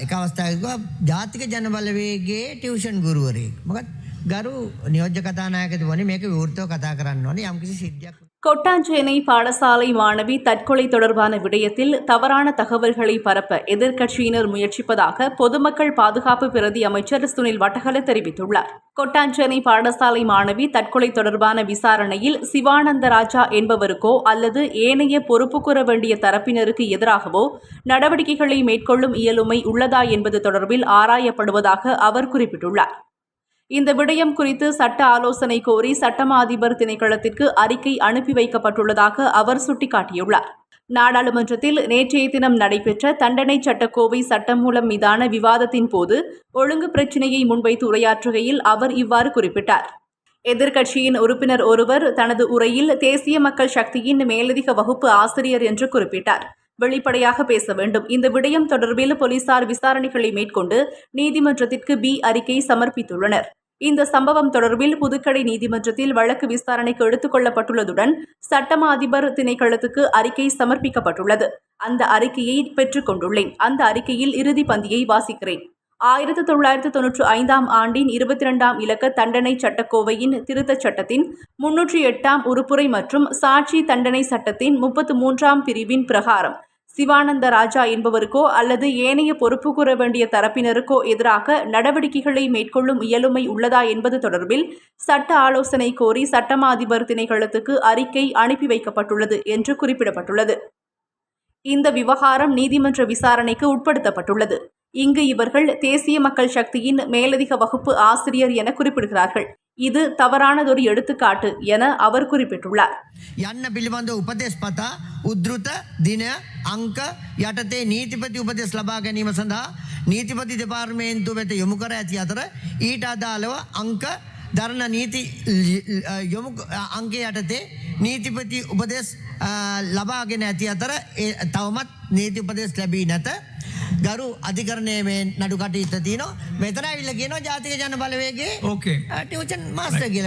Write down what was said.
එක අවස්ථාවක ජාතික ජනබලවේගේ ටියවෂන් ගුරුවරයෙක් මොකත් ගරු නියෝජ්‍ය කතානායකතුවනි මේක විවෘතව කතා කරන්න ඕනේ යම්කිසි සිද්ධියක් கொட்டாஞ்சேனை பாடசாலை மாணவி தற்கொலை தொடர்பான விடயத்தில் தவறான தகவல்களை பரப்ப எதிர்க்கட்சியினர் முயற்சிப்பதாக பொதுமக்கள் பாதுகாப்பு பிரதி அமைச்சர் சுனில் வட்டகல தெரிவித்துள்ளார் கொட்டாஞ்சேனை பாடசாலை மாணவி தற்கொலை தொடர்பான விசாரணையில் சிவானந்த ராஜா என்பவருக்கோ அல்லது ஏனைய பொறுப்பு கூற வேண்டிய தரப்பினருக்கு எதிராகவோ நடவடிக்கைகளை மேற்கொள்ளும் இயலுமை உள்ளதா என்பது தொடர்பில் ஆராயப்படுவதாக அவர் குறிப்பிட்டுள்ளார் இந்த விடயம் குறித்து சட்ட ஆலோசனை கோரி சட்டமா அதிபர் திணைக்களத்திற்கு அறிக்கை அனுப்பி வைக்கப்பட்டுள்ளதாக அவர் சுட்டிக்காட்டியுள்ளார். நாடாளுமன்றத்தில் நேற்றைய தினம் நடைபெற்ற தண்டனை சட்டக்கோவை சட்டம் மூலம் மீதான விவாதத்தின் போது ஒழுங்கு பிரச்சினையை முன்வைத்து உரையாற்றுகையில் அவர் இவ்வாறு குறிப்பிட்டார். எதிர்க்கட்சியின் உறுப்பினர் ஒருவர் தனது உரையில் தேசிய மக்கள் சக்தியின் மேலதிக வகுப்பு ஆசிரியர் என்று குறிப்பிட்டார். வெளிப்படையாக பேச வேண்டும். இந்த விடயம் தொடர்பில் போலீசார் விசாரணைகளை மேற்கொண்டு நீதிமன்றத்திற்கு பி அறிக்கை சமர்ப்பித்துள்ளனர். இந்த சம்பவம் தொடர்பில் புதுக்கடை நீதிமன்றத்தில் வழக்கு விசாரணைக்கு எடுத்துக் கொள்ளப்பட்டுள்ளதுடன் சட்டமா அதிபர் திணைக்களத்துக்கு அறிக்கை சமர்ப்பிக்கப்பட்டுள்ளது. அந்த அறிக்கையை பெற்றுக் கொண்டுள்ளேன். அந்த அறிக்கையில் இறுதி பந்தியை வாசிக்கிறேன். ஆயிரத்தி தொள்ளாயிரத்து தொன்னூற்று ஐந்தாம் ஆண்டின் இருபத்தி இரண்டாம் இலக்க தண்டனை சட்டக்கோவையின் திருத்தச் சட்டத்தின் முன்னூற்றி எட்டாம் உறுப்புரை மற்றும் சாட்சி தண்டனை சட்டத்தின் முப்பத்து மூன்றாம் பிரிவின் பிரகாரம். சிவானந்த ராஜா என்பவருக்கோ அல்லது ஏனைய பொறுப்பு கூற வேண்டிய தரப்பினருக்கோ எதிராக நடவடிக்கைகளை மேற்கொள்ளும் இயலுமை உள்ளதா என்பது தொடர்பில் சட்ட ஆலோசனை கோரி சட்டமா அதிபர் திணைக்களத்துக்கு அறிக்கை அனுப்பி வைக்கப்பட்டுள்ளது என்று குறிப்பிடப்பட்டுள்ளது. இந்த விவகாரம் நீதிமன்ற விசாரணைக்கு உட்படுத்தப்பட்டுள்ளது. இங்கு இவர்கள் தேசிய மக்கள் சக்தியின் மேலதிக வகுப்பு ஆசிரியர் என குறிப்பிடுகிறார்கள். இது தவறானதொரு எடுத்துக்காட்டு என அவர் குறிப்பிட்டுள்ளார் යන්න පිළිබඳ උපදෙස් පතා උද්ෘත දින අංක යටතේ නීතිපති උපදෙස් ලබා ගැනීම සඳහා නීතිපති දෙපාර්මේන්තු වෙත යොමු කර ඇති අතර ඊට අදාළව අංක දරණ නීති ලි- යොමු අංකේ යටතේ නීතිපති උපදෙස් අ, ලබාගෙන ඇති අතර ඒ තවමත් නීති උපදෙස් ලැබී නැත ගරු අධිකරණය මේ නඩු කටයුත්ත තියනවා මෙතන ඇවිල්ල කියනවා ජාතික ජන බලවේගේ Okay. ටියවචන් මාස්ටර් කියල